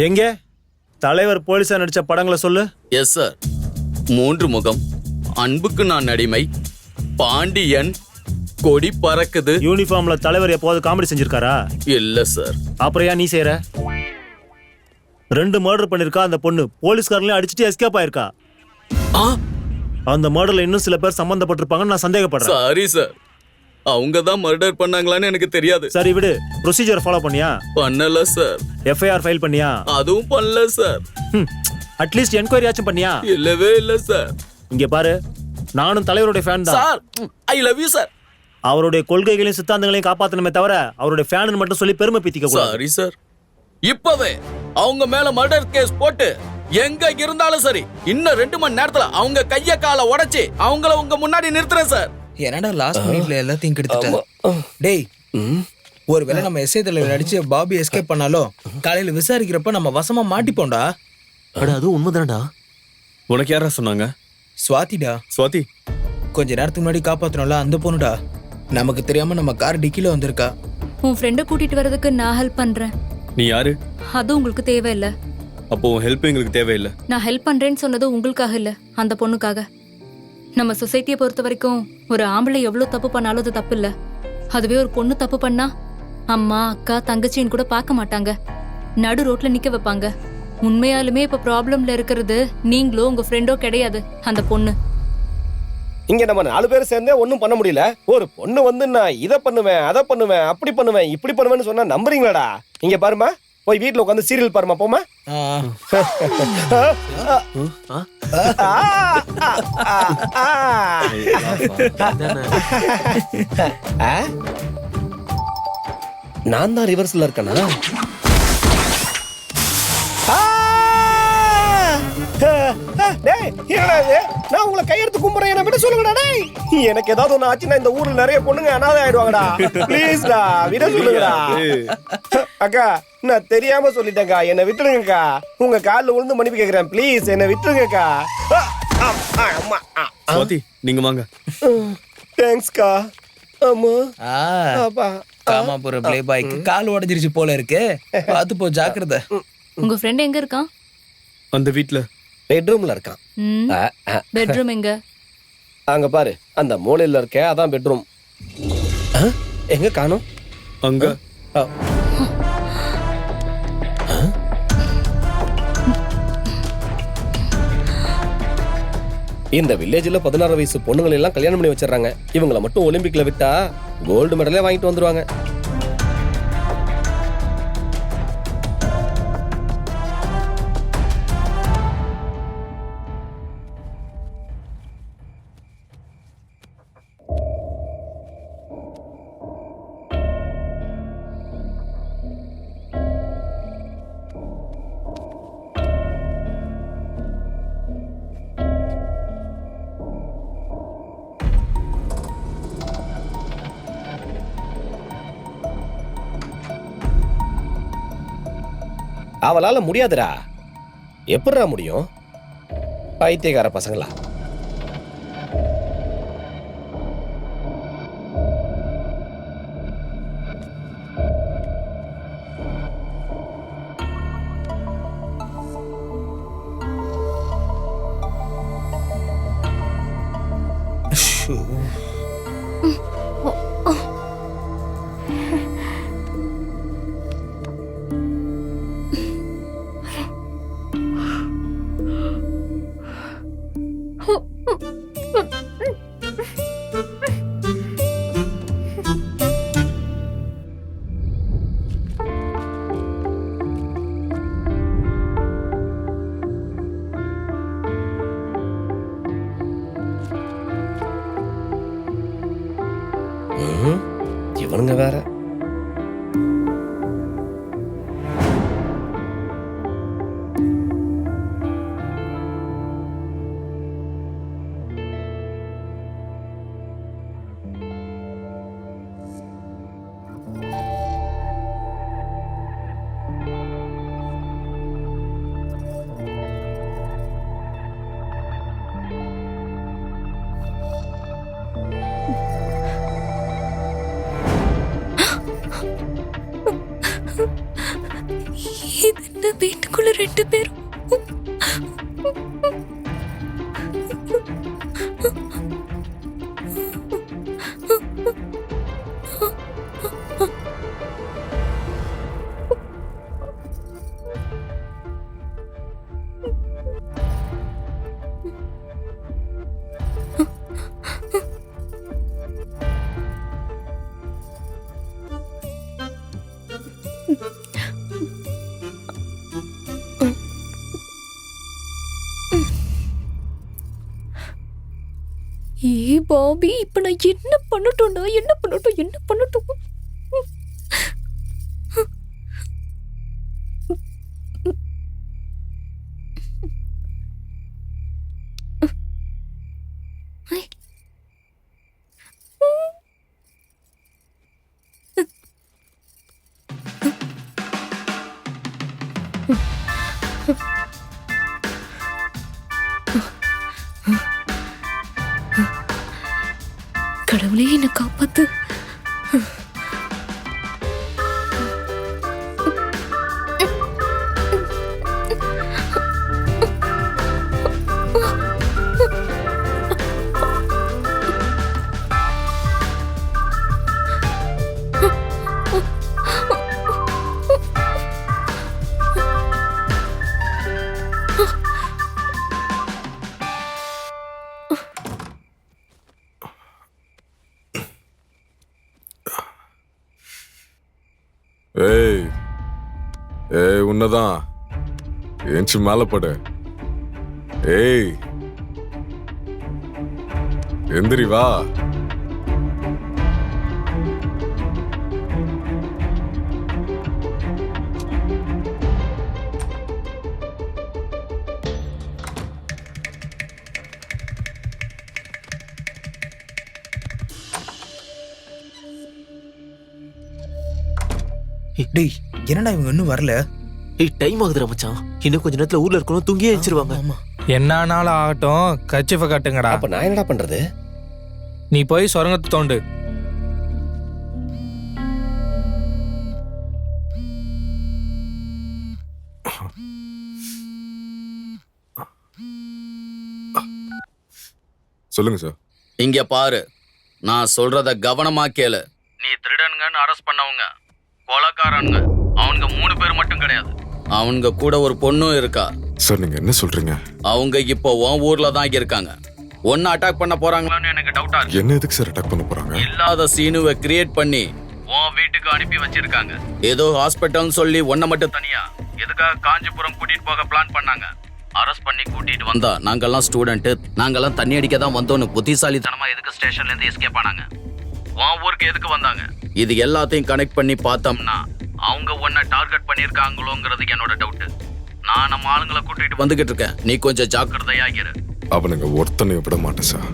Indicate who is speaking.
Speaker 1: எங்க? தலைவர் போலீஸா நடிச்ச படங்களை சொல்லு.
Speaker 2: Yes sir. மூன்று முகம் அன்புக்கு நான் அடிமை பாண்டியன் கொடி பறக்குது.
Speaker 1: யூனிஃபார்ம்ல தலைவர் எப்போது காமெடி செஞ்சிருக்காரா?
Speaker 2: இல்ல சார்.
Speaker 1: அப்புறம் ஏன் நீ செய்யற ரெண்டு மர்டர் பண்ணிருக்கா அந்த பொண்ணு. போலீஸ்காரங்களையும் அடிச்சுட்டு எஸ்கேப் ஆயிருக்கா?
Speaker 2: ஆ?
Speaker 1: அந்த மர்டர்ல இன்னும் சில பேர் சம்பந்தப்பட்டிருப்பாங்கன்னு நான் சந்தேகப்படுறேன்.
Speaker 2: சாரி சார் அவங்க தான் மர்டர் பண்ணாங்களான்னு எனக்கு தெரியாது.
Speaker 1: சரி விடு. ப்ரொசீஜர் ஃபாலோ பண்ணியா?
Speaker 2: பண்ணல சார்
Speaker 1: எஃப்ஐஆர் ஃபைல் பண்ணியா?
Speaker 2: அதுவும் பண்ணல சார்
Speaker 1: அட்லீஸ்ட் என்கொயரி ஆச்சும் பண்ணியா?
Speaker 2: இல்லவே இல்ல சார்
Speaker 1: இங்க பாரு. நானும் தலைவருடைய ஃபேன் தான்.
Speaker 2: Sir I love you sir
Speaker 1: அவருடைய கொள்கைகளையும் சித்தாந்தங்களையும் காப்பாத்தணுமே தவிர அவருடைய ஃபேன் மட்டும் சொல்லி பெருமை பீத்திக்க கூடாது.
Speaker 2: சாரி சார் இப்பவே அவங்க மேல மர்டர் கேஸ் போட்டு எங்க இருந்தாலும் சரி இன்னும் ரெண்டு மணி நேரத்துல அவங்க கைய காலை உடைச்சு அவங்கள உங்க முன்னாடி நிறுத்துறேன் சார்
Speaker 3: என்னடா லாஸ்ட் மினிட்ல எல்லாத்தையும் கெடுத்துட்ட? டேய் ஒருவேளை நம்ம எஸ்ஐ தலைவர் அடிச்சு பாபி எஸ்கேப் பண்ணாலும் காலையில விசாரிக்கிறப்ப நம்ம வசமா மாட்டிப்போம்டா.
Speaker 4: அட அதுவும் உண்மைதானடா?
Speaker 5: உனக்கு யாரா சொன்னாங்க?
Speaker 3: சுவாதிடா
Speaker 5: சுவாதி.
Speaker 3: கொஞ்ச நேரத்துக்கு முன்னாடி காப்பாத்தணும்ல அந்த பொண்ணுடா. நமக்கு தெரியாம நம்ம கார் டிக்கில வந்திருக்கா.
Speaker 6: உன் ஃப்ரெண்டை கூட்டிட்டு வரதுக்கு நான் ஹெல்ப் பண்றேன்.
Speaker 5: நீ யாரு?
Speaker 6: அது உங்களுக்கு தேவையில்ல.
Speaker 5: அப்போ ஹெல்ப் எங்களுக்கு தேவையில்லை.
Speaker 6: நான் ஹெல்ப் பண்றேன்னு சொன்னது உங்களுக்காக இல்ல அந்த பொண்ணுக்காக. நம்ம சொசைட்டியை பொறுத்த வரைக்கும் ஒரு ஆம்பளை எவ்வளோ தப்பு பண்ணாலும் அது தப்பு இல்லை அதுவே ஒரு பொண்ணு தப்பு பண்ணா அம்மா அக்கா தங்கச்சின்னு கூட பார்க்க மாட்டாங்க. நடு ரோட்ல நிக்க வைப்பாங்க. உண்மையாலுமே இப்ப ப்ராப்ளம்ல இருக்கிறது நீங்களோ உங்க ஃப்ரெண்டோ கிடையாது அந்த பொண்ணு.
Speaker 7: இங்க நம்ம நாலு பேர் சேர்ந்தே ஒன்றும் பண்ண முடியல. ஒரு பொண்ணு வந்து நான் இதை பண்ணுவேன் அதை பண்ணுவேன் அப்படி பண்ணுவேன் இப்படி பண்ணுவேன்னு சொன்னா நம்புறீங்களாடா? இங்க பாருமா போய் வீட்ல உட்காந்து சீரியல் பாருமா போமா
Speaker 3: ஆ,
Speaker 7: நான் தான் ரிவர்ஸ்ல இருக்கேனா? நான் உங்களை கையெடுத்து கும்பிடுறேன். என்ன விட சொல்லுங்கடா டேய். எனக்கு ஏதாவது ஒண்ணு ஆச்சுன்னா இந்த ஊர்ல நிறைய பொண்ணுங்க அனாதை ஆயிடுவாங்கடா. ப்ளீஸ்டா விட சொல்லுங்கடா. அக்கா நான் தெரியாம சொல்லிட்டேன்க்கா. என்னை விட்டுருங்கக்கா. உங்க கால்ல விழுந்து மன்னிப்பு கேக்குறேன். ப்ளீஸ் என்னை விட்டுருங்கக்கா.
Speaker 5: சுவாதி நீங்க வாங்க.
Speaker 7: தேங்க்ஸ்க்கா. அம்மா.
Speaker 3: ஆ,
Speaker 7: அப்பா
Speaker 3: காமாபுரம் பிளே பாய்க்கு கால் உடைஞ்சிருச்சு போல இருக்கு. பார்த்து போ ஜாக்கிரதை.
Speaker 6: உங்க ஃப்ரெண்ட் எங்க இருக்கான்?
Speaker 5: அந்த வீட்ல.
Speaker 7: பெட்ரூம்ல இருக்கான்.
Speaker 6: பெட்ரூம் எங்க?
Speaker 7: அங்க பாரு அந்த மூலையில இருக்க அதான் பெட்ரூம் எங்க காணோம்?
Speaker 5: அங்க.
Speaker 7: இந்த வில்லேஜ்ல பதினாறு வயசு பொண்ணுங்களை எல்லாம் கல்யாணம் பண்ணி வச்சிடறாங்க. இவங்களை மட்டும் ஒலிம்பிக்ல விட்டா கோல்டு மெடலே வாங்கிட்டு வந்துருவாங்க. அவளால முடியாதுடா. எப்படிடா முடியும்? பைத்தியக்கார பசங்களா? அவனுங்க வேற.
Speaker 6: இது என்ன வீட்டுக்குள்ள ரெண்டு பேரும் பாபி இப்போ நான் என்ன பண்ணட்டும்டா என்ன பண்ணட்டும் என்ன பண்ணட்டும் கடவுளே என்னை காப்பாத்து.
Speaker 8: Oh ஏய் ஏய் உன்னதான். ஏஞ்சி மேல படு. ஏய். எந்திரி வா.
Speaker 3: டேய் என்னடா இவங்க இன்னும் வரல?
Speaker 4: ஏய் டைம் ஆகுதுடா மச்சான். இன்னும் கொஞ்ச நேரத்துல ஊர்ல இருக்கணும் தூங்கியே எழுச்சிருவாங்க
Speaker 3: ஆமா
Speaker 9: என்ன நாள் ஆகட்டும் கச்சிஃப கட்டுங்கடா.
Speaker 7: அப்ப நான் என்னடா பண்றது?
Speaker 9: நீ போய் சுரங்கத்தை தோண்டு.
Speaker 8: சொல்லுங்க சார்
Speaker 2: இங்க பாரு நான் சொல்றத கவனமா கேளு. நீ திருடனுங்கன்னு அரெஸ்ட் பண்ணவங்க. கொலைக்காரனுங்க அவனுங்க மூணு பேர் மட்டும் கிடையாது. அவனுங்க கூட ஒரு பொண்ணும் இருக்கா?
Speaker 8: சார் நீங்க என்ன சொல்றீங்க?
Speaker 2: அவங்க இப்போ உன் ஊர்ல தான் இருக்காங்க. ஒன்னு அட்டாக் பண்ண போறாங்களான்னு எனக்கு டவுட்டா இருக்கு.
Speaker 8: என்ன எதுக்கு சார் அட்டாக் பண்ண போறாங்க?
Speaker 2: இல்லாத சீனுவை கிரியேட் பண்ணி உன் வீட்டுக்கு அனுப்பி வச்சிருக்காங்க. ஏதோ ஹாஸ்பிட்டல்னு சொல்லி ஒன்ன மட்டும் தனியா? எதுக்காக காஞ்சிபுரம் கூட்டிட்டு போக பிளான் பண்ணாங்க? அரெஸ்ட் பண்ணி கூட்டிட்டு வந்தா நாங்கெல்லாம் ஸ்டூடெண்ட் நாங்கெல்லாம் தண்ணி அடிக்க தான் வந்தோன்னு புத்திசாலித்தனமா எதுக்கு ஸ்டேஷன்ல இருந்து எஸ்கேப் ஆனாங்க? உன் ஊருக்கு எதுக்கு வந்தாங்க? இது எல்லாத்தையும் கனெக்ட் பண்ணி பார்த்தோம்னா அவங்க உன்னை டார்கெட் பண்ணியிருக்காங்களோங்கிறது என்னோட டவுட் நான் நம்ம ஆளுங்களை கூட்டிட்டு வந்துகிட்டு இருக்கேன். நீ கொஞ்சம் ஜாக்கிரதையாகிரு
Speaker 8: அவனுங்க ஒருத்தனையும் விட மாட்டேன் சார்